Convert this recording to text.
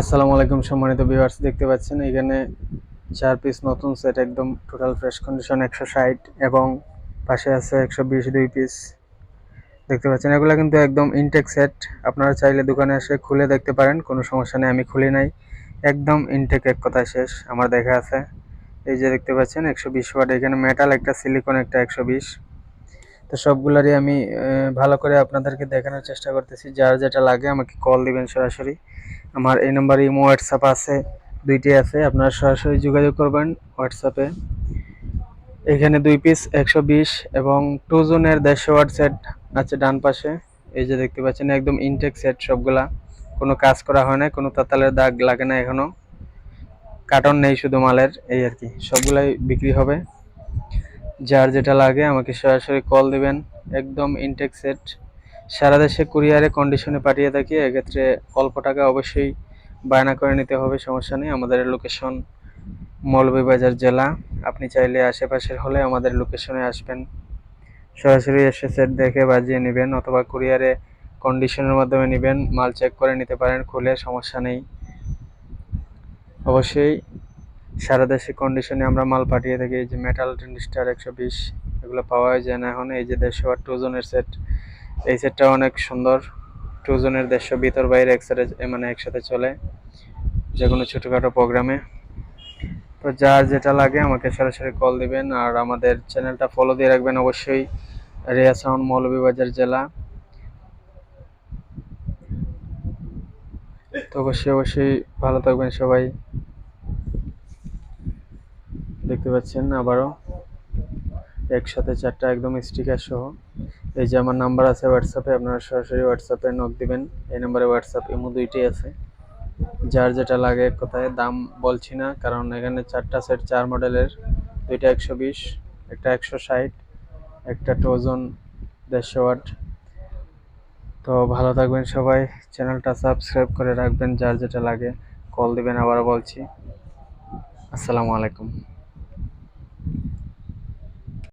আসসালামু আলাইকুম সম্মানিত ভিউয়ার্স দেখতে পাচ্ছেন এখানে চার পিস নতুন সেট একদম টোটাল ফ্রেশ কন্ডিশন একশো ষাট এবং পাশে আছে একশো বিশ দুই পিস দেখতে পাচ্ছেন, এগুলো কিন্তু একদম ইনটেক সেট আপনারা চাইলে দোকানে এসে খুলে দেখতে পারেন, কোনো সমস্যা নেই, আমি খুলি নাই। একদম ইনটেক এক কথায় শেষ, আমার দেখা আছে। এই যে দেখতে পাচ্ছেন, একশো বিশ ওয়াট এখানে মেটাল একটা সিলিকন একটা একশো বিশ। তো সবগুলারই আমি ভালো করে আপনাদেরকে দেখানোর চেষ্টা করতেছি, যার যেটা লাগে আমাকে কল দিবেন সরাসরি। আমার এই নাম্বারে ইমো, হোয়াটসঅ্যাপ আছে দুইটি আছে, আপনারা সরাসরি যোগাযোগ করবেন হোয়াটসঅ্যাপে। এখানে দুই পিস একশো বিশ এবং টু জোনের দেড়শো ওয়াট সেট আছে ডান পাশে। এই যে দেখতে পাচ্ছেন, একদম ইনটেক সেট সবগুলা। কোনো কাজ করা হয় না কোনো তাতালের দাগ লাগে না এখনও কার্টন নেই শুধু মালের, এই আর কি, সবগুলাই বিক্রি হবে। যার যেটা লাগে আমাকে সরাসরি কল দিবেন। একদম ইনটেক সেট সারা দেশে কুরিয়ারে কন্ডিশনে পাঠিয়ে থাকি এক্ষেত্রে অল্প টাকা অবশ্যই বায়না করে নিতে হবে, সমস্যা নেই। আমাদের লোকেশন মৌলভীবাজার জেলা। আপনি চাইলে আশেপাশের হলে আমাদের লোকেশনে আসবেন। সরাসরি এসে সেট দেখে বাজিয়ে নেবেন অথবা কুরিয়ারে কন্ডিশনের মাধ্যমে নেবেন। মাল চেক করে নিতে পারেন, খুলে সমস্যা নেই। অবশ্যই সারা দেশে কন্ডিশনে আমরা মাল পাঠিয়ে থাকি। এই যে মেটাল স্টার একশো বিশ, এগুলো পাওয়া যায় না এখন। এই যে দেড়শো আর টু জনের সেট এই সেটটা অনেক সুন্দর। টু জনের দেড়শো ভিতর বাইরে একসাথে মানে একসাথে চলে। যে কোনো ছোটোখাটো প্রোগ্রামে তো যার যেটা লাগে আমাকে সরাসরি কল দিবেন। আর আমাদের চ্যানেলটা ফলো দিয়ে রাখবেন অবশ্যই। রেয়া সাউন্ড মৌলভীবাজার জেলা। তো অবশ্যই অবশ্যই ভালো থাকবেন সবাই। দেখতে পাচ্ছেন আবারও। একসাথে চারটা একদম স্টিকার সহ। এই যে আমার নাম্বার আছে হোয়াটসঅ্যাপে আপনারা সরাসরি হোয়াটসঅ্যাপে নক দিবেন। এই নাম্বারে হোয়াটসঅ্যাপ ইমো দুইটাই আছে। যার যেটা লাগে কোথায়, দাম বলছি না, কারণ এখানে চারটা সেট চার মডেলের দুইটা একশো বিশ, একটা একশো ষাট, একটা টোজন দেড়শো ওয়াট তো ভালো থাকবেন সবাই। চ্যানেলটা সাবস্ক্রাইব করে রাখবেন, যার যেটা লাগে। কল দিবেন, আবারও বলছি। আসসালামু আলাইকুম।